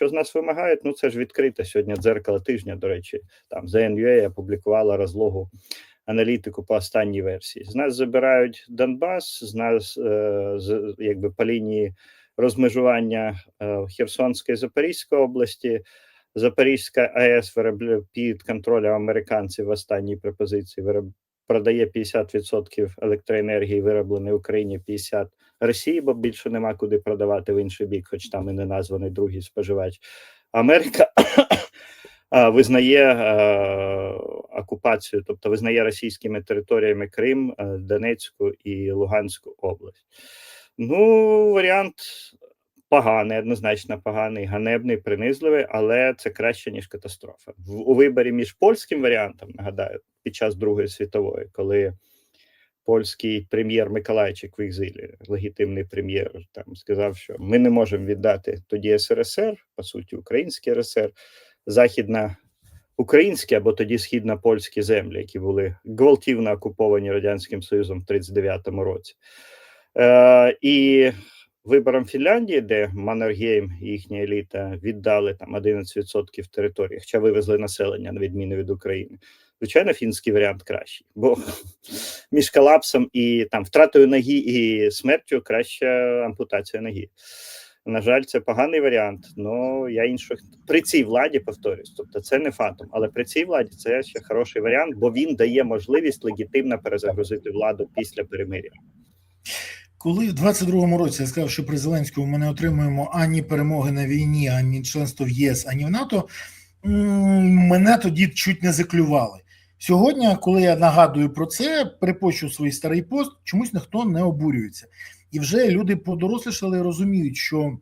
Що з нас вимагають? Ну це ж відкрите сьогодні. Дзеркало тижня. До речі, там ZNUA опублікувала розлогу аналітику по останній версії. З нас забирають Донбас, з нас е, з якби по лінії розмежування е, Херсонської Запорізької області. Запорізька АЕС виробляє під контролем американців в останній пропозиції вироб... продає 50% електроенергії, виробленої в Україні 50% Росії, бо більше нема куди продавати в інший бік, хоч там і не названий другий споживач. Америка визнає е, окупацію, тобто визнає російськими територіями Крим, е, Донецьку і Луганську область. Ну, варіант поганий, однозначно поганий, ганебний, принизливий, але це краще ніж катастрофа. В у виборі між польським варіантом, нагадаю, під час Другої світової, коли польський прем'єр Миколайчик в екзилі, легітимний прем'єр, там сказав, що ми не можемо віддати тоді СРСР, по суті, Український РСР, західна. Українські або тоді східно-польські землі, які були гвалтівно окуповані Радянським Союзом в 39-му році. Е, І вибором Фінляндії, де Маннергейм і їхня еліта віддали там 11% території, хоча вивезли населення на відміну від України. Звичайно, фінський варіант кращий, бо між колапсом і там втратою ноги і смертю краще ампутація ноги. На жаль, це поганий варіант. Ну я інших при цій владі повторюсь. Тобто, це не фатум, але при цій владі це ще хороший варіант, бо він дає можливість легітимно перезагрузити владу після перемир'я. Коли в 22-му році я сказав, що при Зеленському ми не отримуємо ані перемоги на війні, ані членство в ЄС, ані в НАТО, мене тоді чуть не заклювали. Сьогодні, коли я нагадую про це, перепощу свій старий пост, чомусь ніхто не обурюється. І вже люди подорослішали і розуміють, що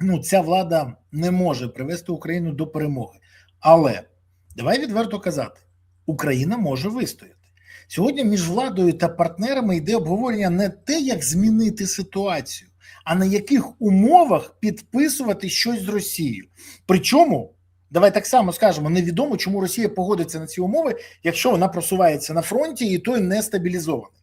ну, ця влада не може привести Україну до перемоги. Але давай відверто казати: Україна може вистояти. Сьогодні між владою та партнерами йде обговорення не те, як змінити ситуацію, а на яких умовах підписувати щось з Росією. Причому, давай так само скажемо, невідомо, чому Росія погодиться на ці умови, якщо вона просувається на фронті і той не стабілізований.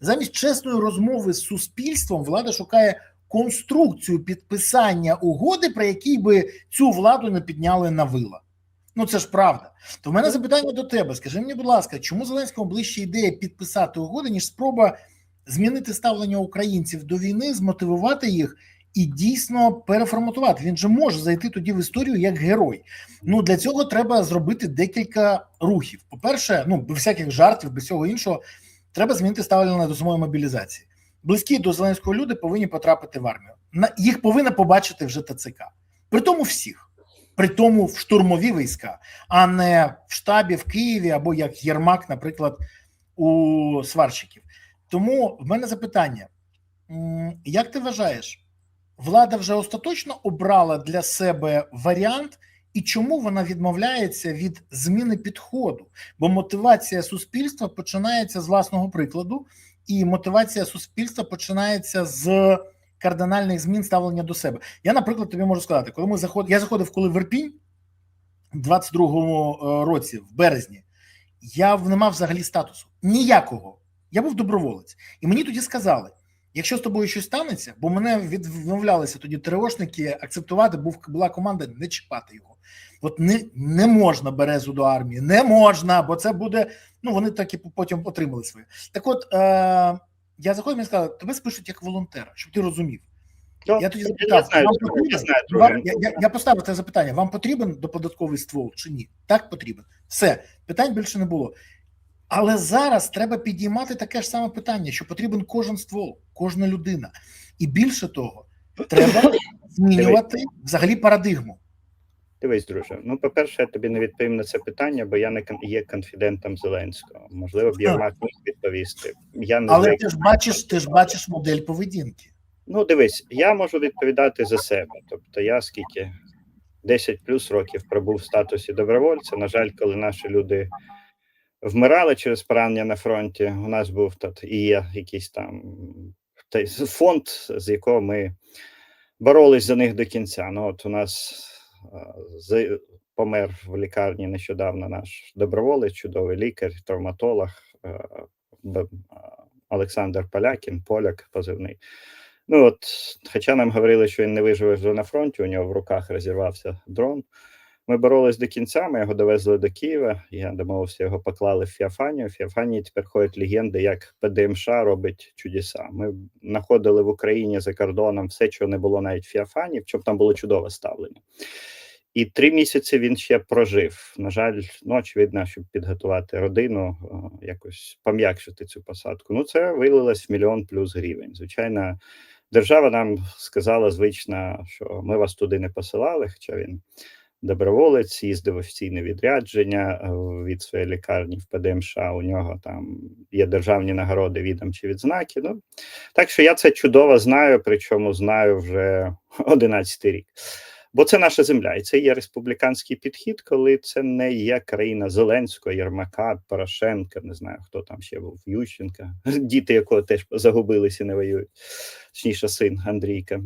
Замість чесної розмови з суспільством влада шукає конструкцію підписання угоди, при якій би цю владу не підняли на вила. Ну це ж правда. То в мене запитання до тебе. Скажи мені, будь ласка, чому Зеленському ближче ідея підписати угоди, ніж спроба змінити ставлення українців до війни, змотивувати їх і дійсно переформатувати? Він же може зайти тоді в історію як герой. Ну для цього треба зробити декілька рухів. По-перше, ну без всяких жартів, без всього іншого, треба змінити ставлення до самої мобілізації. Близькі до Зеленського люди повинні потрапити в армію. На їх повинна побачити вже ТЦК. При тому всіх при тому в штурмові війська, а не в штабі в Києві або як Єрмак, наприклад, у сварщиків. Тому в мене запитання: як ти вважаєш, влада вже остаточно обрала для себе варіант, і чому вона відмовляється від зміни підходу? Бо мотивація суспільства починається з власного прикладу, і мотивація суспільства починається з кардинальних змін ставлення до себе. Я, наприклад, тобі можу сказати, коли ми заход... я заходив, коли в Ірпінь в 22-му е, році, в березні, я не мав взагалі статусу ніякого. Я був доброволець, і мені тоді сказали: якщо з тобою щось станеться, бо мене відмовлялися тоді ТРОшники акцептувати, був була команда не чіпати його. От не не можна березу до армії, не можна, бо це буде. Ну вони так і потім отримали своє. Так, от. Е- я заходив і сказав, тебе спишуть як волонтера, щоб ти розумів. Ну, я тоді запитав, я, вам знаю, потрібен, я, знаю, вам, я, я поставив це запитання: вам потрібен доподатковий ствол чи ні? Так потрібен. Все, питань більше не було. Але зараз треба підіймати таке ж саме питання: що потрібен кожен ствол, кожна людина. І більше того, треба змінювати взагалі парадигму. Дивись, друже. Ну, по-перше, я тобі не відповім на це питання, бо я не є конфідентом Зеленського. Можливо, б Єрмак міг відповісти. Я не Але ти ж бачиш, ти ж бачиш модель поведінки. Ну, дивись, я можу відповідати за себе. Тобто, я скільки 10 плюс років пробув в статусі добровольця. На жаль, коли наші люди вмирали через поранення на фронті, у нас був тут і є якийсь там той фонд, з якого ми боролись за них до кінця. Ну, от у нас помер в лікарні нещодавно наш доброволець, чудовий лікар, травматолог Олександр Полякін, поляк позивний. Ну от, хоча нам говорили, що він не виживе вже на фронті, у нього в руках розірвався дрон. Ми боролись до кінця, ми його довезли до Києва. Я домовився, його поклали в Феофанію. В Феофанії тепер ходять легенди, як ПДМШ робить чудеса. Ми знаходили в Україні за кордоном все, чого не було навіть в Феофанії, в чому там було чудове ставлення. І три місяці він ще прожив. На жаль, ну, очевидно, щоб підготувати родину, е, якось пом'якшити цю посадку. Ну, це вилилось в мільйон плюс гривень. Звичайно, держава нам сказала звично, що ми вас туди не посилали, хоча він доброволець, їздив офіційне відрядження е, від своєї лікарні в ПДМШ. У нього там є державні нагороди, відомчі відзнаки. Ну так що я це чудово знаю, причому знаю вже 11 рік. Бо це наша земля, і це є республіканський підхід, коли це не є країна Зеленського, Єрмака, Порошенка, не знаю хто там ще був Ющенка, діти якого теж загубилися не воюють, точніше, син Андрійка.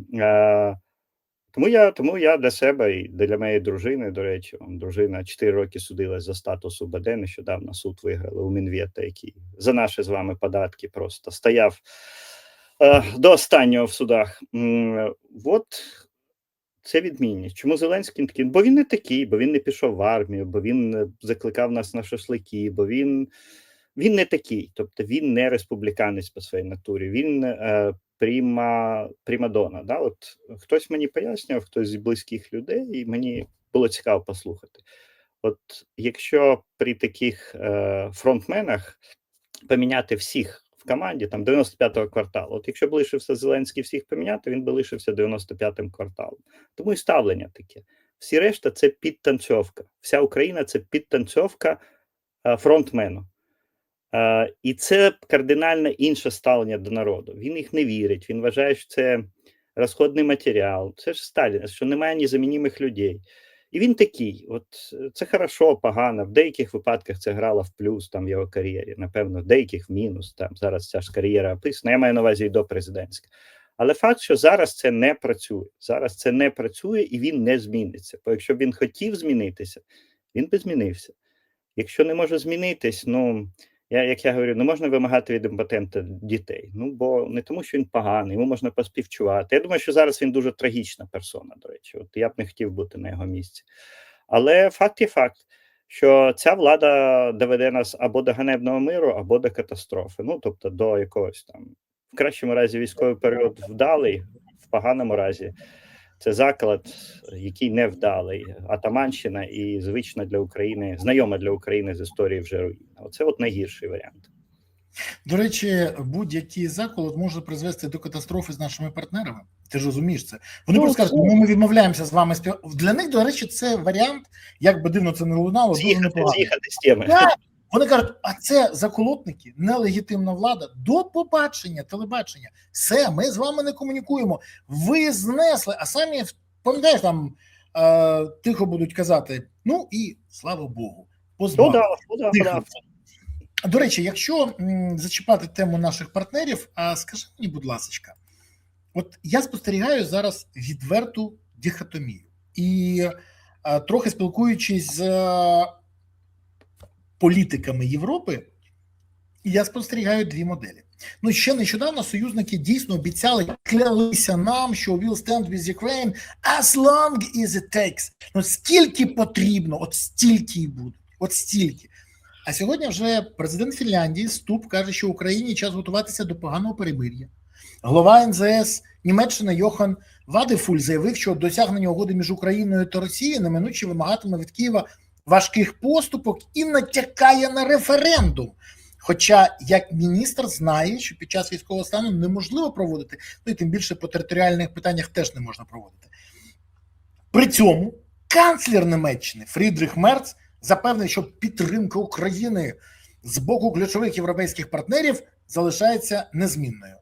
Тому я тому я для себе і для моєї дружини, до речі, дружина 4 роки судилась за статус УБД. Нещодавно суд виграли у Мінвєта, який за наші з вами податки просто стояв е, до останнього в судах. От це відмінність. Чому Зеленський такий? Бо він не такий, бо він не пішов в армію, бо він е, закликав нас на шашлики, бо він, він не такий. Тобто він не республіканець по своїй натурі, він е, пріма, примадона. Да? От хтось мені пояснював, хтось з близьких людей, і мені було цікаво послухати. От якщо при таких е, фронтменах поміняти всіх в команді там 95-го кварталу, от якщо б лишився Зеленський всіх поміняти, він би лишився 95-м кварталом. Тому і ставлення таке. Всі решта це підтанцьовка. Вся Україна це підтанцьовка е, фронтмену. Е, і це кардинально інше ставлення до народу. Він їх не вірить, він вважає, що це розходний матеріал. Це ж Сталін, що немає незамінімих людей. І він такий: от це хорошо, погано. В деяких випадках це грало в плюс там в його кар'єрі. Напевно, в деяких в мінус. Там зараз ця ж кар'єра описана. Я маю на увазі і до президентська. Але факт, що зараз це не працює. Зараз це не працює і він не зміниться. Бо якщо б він хотів змінитися, він би змінився. Якщо не може змінитись, ну я, як я говорю, не можна вимагати від імпотента дітей. Ну бо не тому, що він поганий, йому можна поспівчувати. Я думаю, що зараз він дуже трагічна персона, до речі. От я б не хотів бути на його місці. Але факт є факт, що ця влада доведе нас або до ганебного миру, або до катастрофи. Ну тобто до якогось там, в кращому разі, військовий період вдалий, в поганому разі. Це заклад, який не вдалий, Атаманщина і звична для України, знайома для України з історії вже руїна. Оце от найгірший варіант. До речі, будь-який заколот може призвести до катастрофи з нашими партнерами. Ти ж розумієш це. Вони Ну, просто кажуть, ну ми відмовляємося з вами спів... Для них, до речі, це варіант, як би дивно це не лунало, дуже З'їхати, з'їхати з теми. Так, Вони кажуть, а це заколотники, нелегітимна влада. До побачення, телебачення. Все, ми з вами не комунікуємо. Ви знесли, а самі пам'ятаєш, там е, тихо будуть казати: ну і слава Богу, Ну позбавили. ну да, Тихо. да. До речі, якщо м, зачіпати тему наших партнерів, а скажи мені, будь ласка, от я спостерігаю зараз відверту дихотомію, і е, трохи спілкуючись з е, політиками Європи, я спостерігаю дві моделі. Ну, ще нещодавно союзники дійсно обіцяли клялися нам, що we'll stand with Ukraine as long as it takes. Ну скільки потрібно, от стільки і буде, от стільки. А сьогодні вже президент Фінляндії Ступ каже, що Україні час готуватися до поганого перемир'я. Голова НЗС Німеччини Йохан Вадефуль заявив, що досягнення угоди між Україною та Росією неминуче вимагатиме від Києва важких поступок і натякає на референдум. Хоча як міністр знає, що під час військового стану неможливо проводити, ну і тим більше по територіальних питаннях теж не можна проводити. При цьому канцлер Німеччини Фрідрих Мерц запевнив, що підтримка України з боку ключових європейських партнерів залишається незмінною.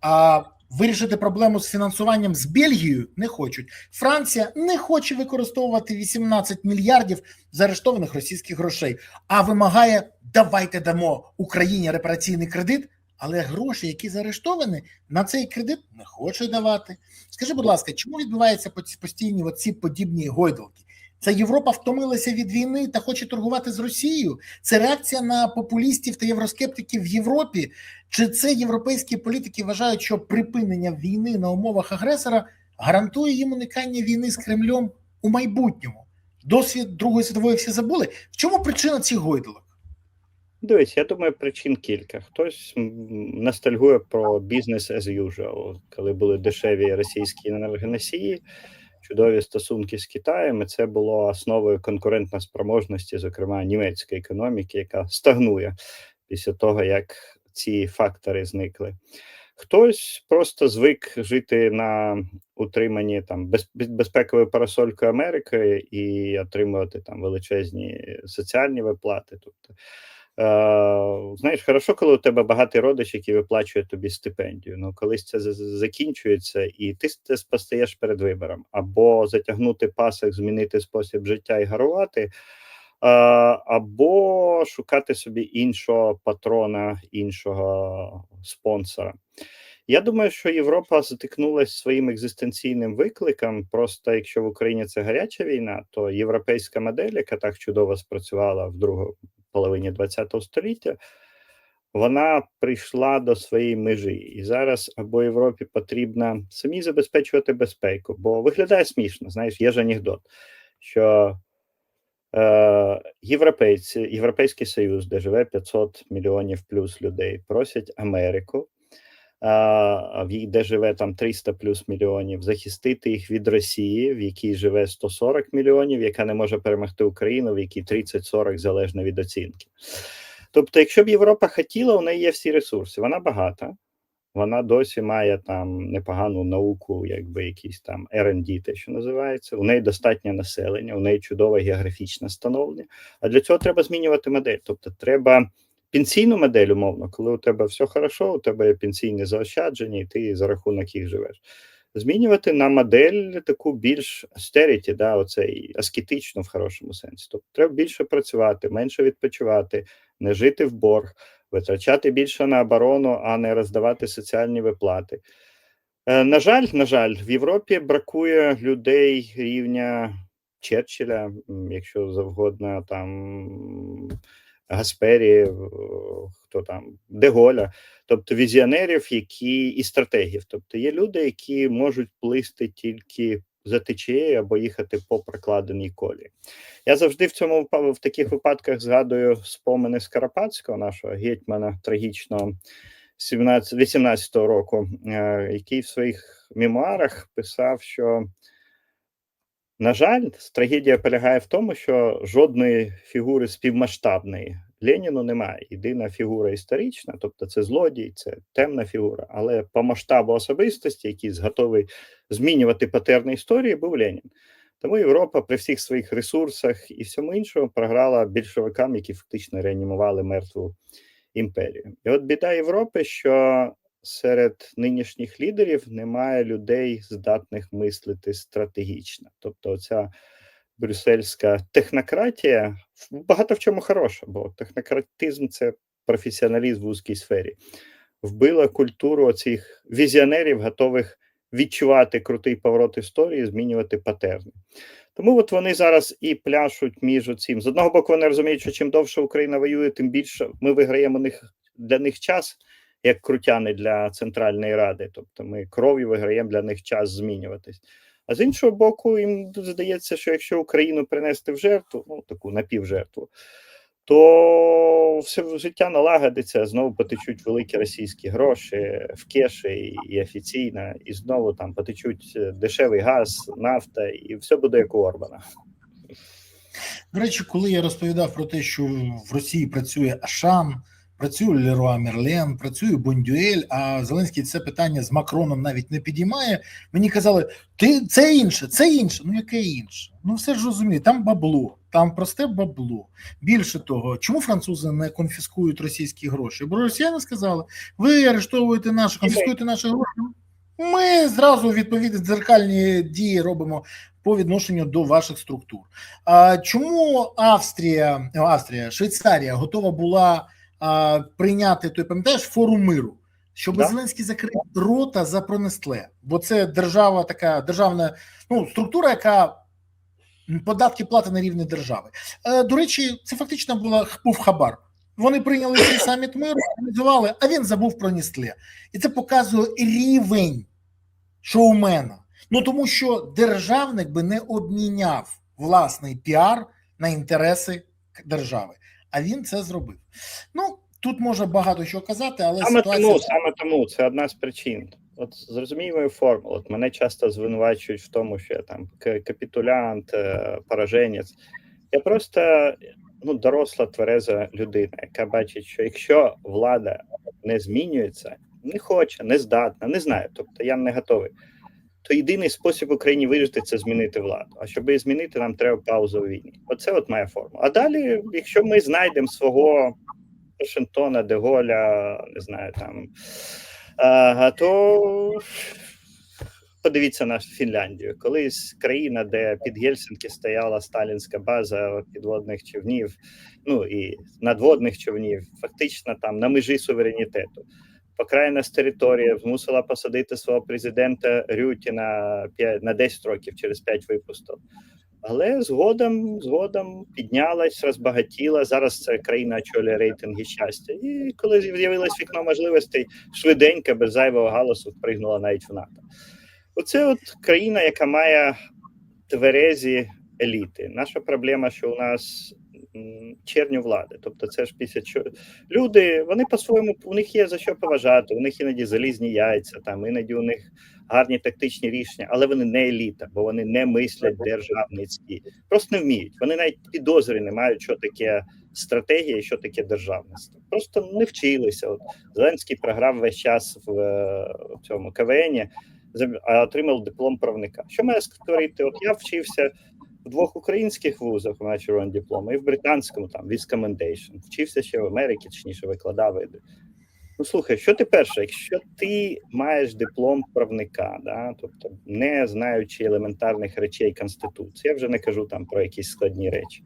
А вирішити проблему з фінансуванням з Бельгією не хочуть. Франція не хоче використовувати 18 мільярдів заарештованих російських грошей, а вимагає давайте дамо Україні репараційний кредит. Але гроші, які заарештовані, на цей кредит не хоче давати. Скажи, будь ласка, чому відбуваються постійні оці подібні гойдалки? Це Європа втомилася від війни та хоче торгувати з Росією. Це реакція на популістів та євроскептиків в Європі. Чи це європейські політики вважають, що припинення війни на умовах агресора гарантує їм уникання війни з Кремлем у майбутньому? Досвід Другої світової всі забули. В чому причина цих гойдалок? Дивись, я думаю, причин кілька. Хтось ностальгує про бізнес as usual, коли були дешеві російські енергоносії, чудові стосунки з Китаєм. і Це було основою конкурентної спроможності, зокрема німецької економіки, яка стагнує після того, як ці фактори зникли. Хтось просто звик жити на утриманні там без, без- безпековою парасолькою Америки і отримувати там величезні соціальні виплати. Тобто знаєш, хорошо, коли у тебе багатий родич, який виплачує тобі стипендію. Ну, колись це закінчується, і ти с- ти постаєш перед вибором або затягнути пасок, змінити спосіб життя і гарувати, е, або шукати собі іншого патрона, іншого спонсора. Я думаю, що Європа стикнулася своїм екзистенційним викликом. Просто якщо в Україні це гаряча війна, то європейська модель, яка так чудово спрацювала в другу половині ХХ століття, вона прийшла до своєї межі. І зараз або Європі потрібно самі забезпечувати безпеку, бо виглядає смішно. Знаєш, є ж анекдот, що е, європейці, Європейський Союз, де живе 500 мільйонів плюс людей, просять Америку. В де живе там 300 плюс мільйонів, захистити їх від Росії, в якій живе 140 мільйонів, яка не може перемогти Україну, в якій 30-40 залежно від оцінки. Тобто, якщо б Європа хотіла, у неї є всі ресурси. Вона багата, вона досі має там непогану науку, якби якісь там R&D, те, що називається. У неї достатнє населення, у неї чудове географічне становлення. А для цього треба змінювати модель. Тобто, треба пенсійну модель, умовно, коли у тебе все хорошо, у тебе є пенсійні заощадження, і ти за рахунок їх живеш. Змінювати на модель таку більш austerity, да, оцей аскетичну в хорошому сенсі. Тобто треба більше працювати, менше відпочивати, не жити в борг, витрачати більше на оборону, а не роздавати соціальні виплати. Е, на жаль, на жаль, в Європі бракує людей рівня Черчилля, якщо завгодно, там Гаспері, е, хто там Деголя, тобто візіонерів, які і стратегів. Тобто є люди, які можуть плисти тільки за течією або їхати по прокладеній колі. Я завжди в цьому в таких випадках згадую спомини Скарапатського, нашого гетьмана трагічного 17, 18-го року, е, який в своїх мемуарах писав, що, на жаль, трагедія полягає в тому, що жодної фігури співмасштабної Леніну немає. Єдина фігура історична, тобто це злодій, це темна фігура, але по масштабу особистості, який готовий змінювати патерни історії, був Ленін. Тому Європа при всіх своїх ресурсах і всьому іншому програла більшовикам, які фактично реанімували мертву імперію. І от біда Європи, що серед нинішніх лідерів немає людей, здатних мислити стратегічно. Тобто, оця брюссельська технократія багато в чому хороша, бо технократизм це професіоналізм в вузькій сфері. Вбила культуру цих візіонерів, готових відчувати крутий поворот історії, змінювати патерни. Тому от вони зараз і пляшуть між цим. З одного боку, вони розуміють, що чим довше Україна воює, тим більше ми виграємо них, для них час, як крутяни для Центральної Ради. Тобто ми кров'ю виграємо для них час змінюватись. А з іншого боку, їм здається, що якщо Україну принести в жертву, ну таку напівжертву, то все життя налагодиться, знову потечуть великі російські гроші в кеші і, офіційно, і знову там потечуть е, дешевий газ, нафта, і все буде як у Орбана. До речі, коли я розповідав про те, що в Росії працює Ашан, працює Леруа Мерлен, працює Бондюель, а Зеленський це питання з Макроном навіть не підіймає. Мені казали, ти це інше, це інше. Ну яке інше? Ну все ж розумію, там бабло, там просте бабло. Більше того, чому французи не конфіскують російські гроші? Бо росіяни сказали, ви арештовуєте наші, конфіскуєте наші гроші. Ми зразу відповідні дзеркальні дії робимо по відношенню до ваших структур. А чому Австрія, Австрія, Швейцарія готова була а, прийняти той, пам'ятаєш, форум миру, щоб Да. Зеленський закрив рота за пронестле? Бо це держава, така державна ну, структура, яка податки плати на рівні держави. Е, До речі, це фактично була був хабар. Вони прийняли цей саміт миру, організували, а він забув про Ністле. І це показує рівень шоумена. Ну тому що державник би не обміняв власний піар на інтереси держави. А він це зробив. Ну тут можна багато що казати, але Саме ситуація тому, саме тому це одна з причин. От зрозумій мою формулу. От мене часто звинувачують в тому, що я там капітулянт, е, пораженець. Я просто ну, доросла твереза людина, яка бачить, що якщо влада не змінюється, не хоче, не здатна, не знаю, тобто я не готовий. То єдиний спосіб Україні вижити це змінити владу. А щоб її змінити, нам треба пауза у війні. Оце от моя формула. А далі, якщо ми знайдемо свого Вашингтона, Деголя, не знаю там. А, то подивіться на Фінляндію. Колись країна, де під Гельсінки стояла сталінська база підводних човнів, ну і надводних човнів, фактично там на межі суверенітету. Покраїна з території змусила посадити свого президента Рютіна п'ять- на 10 років через 5 випусток. Але згодом, згодом піднялась, розбагатіла. Зараз це країна очолює рейтинги щастя. І коли з'явилось вікно можливостей, швиденько, без зайвого галасу, впригнула навіть в НАТО. Оце от країна, яка має тверезі еліти. Наша проблема, що у нас черню влади. Тобто, це ж після чого люди, вони по-своєму у них є за що поважати, у них іноді залізні яйця, там іноді у них гарні тактичні рішення, але вони не еліта, бо вони не мислять державницькі, просто не вміють. Вони навіть підозри не мають, що таке стратегія, що таке державництво. Просто не вчилися. От Зеленський програв весь час в, е, в цьому КВНі, а отримав диплом правника. Що має створити? От я вчився в двох українських вузах, у червоний диплом, і в британському там Viz Commendation. Вчився ще в Америці, точніше викладав. Ну слухай, що ти перше, якщо ти маєш диплом правника, да, тобто не знаючи елементарних речей Конституції, я вже не кажу там про якісь складні речі.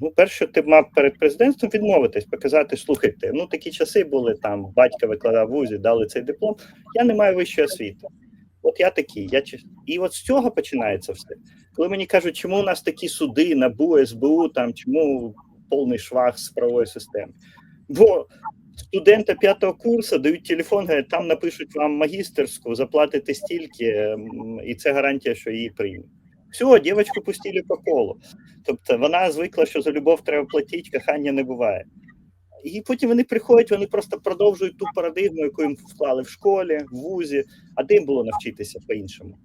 Ну, перше, ти мав перед президентством відмовитись, показати, слухайте, ну такі часи були там, батька викладав в вузі, дали цей диплом. Я не маю вищої освіти. От я такий. Я і от з цього починається все. Коли мені кажуть, чому у нас такі суди, НАБУ, СБУ, там чому повний швах з правової системи? Бо студента п'ятого курсу дають телефон, говорять, там напишуть вам магістерську, заплатите стільки, і це гарантія, що її приймуть. Все, дівчинку пустили по колу. Тобто вона звикла, що за любов треба платити, кохання не буває. І потім вони приходять, вони просто продовжують ту парадигму, яку їм вклали в школі, в вузі, а де їм було навчитися по-іншому.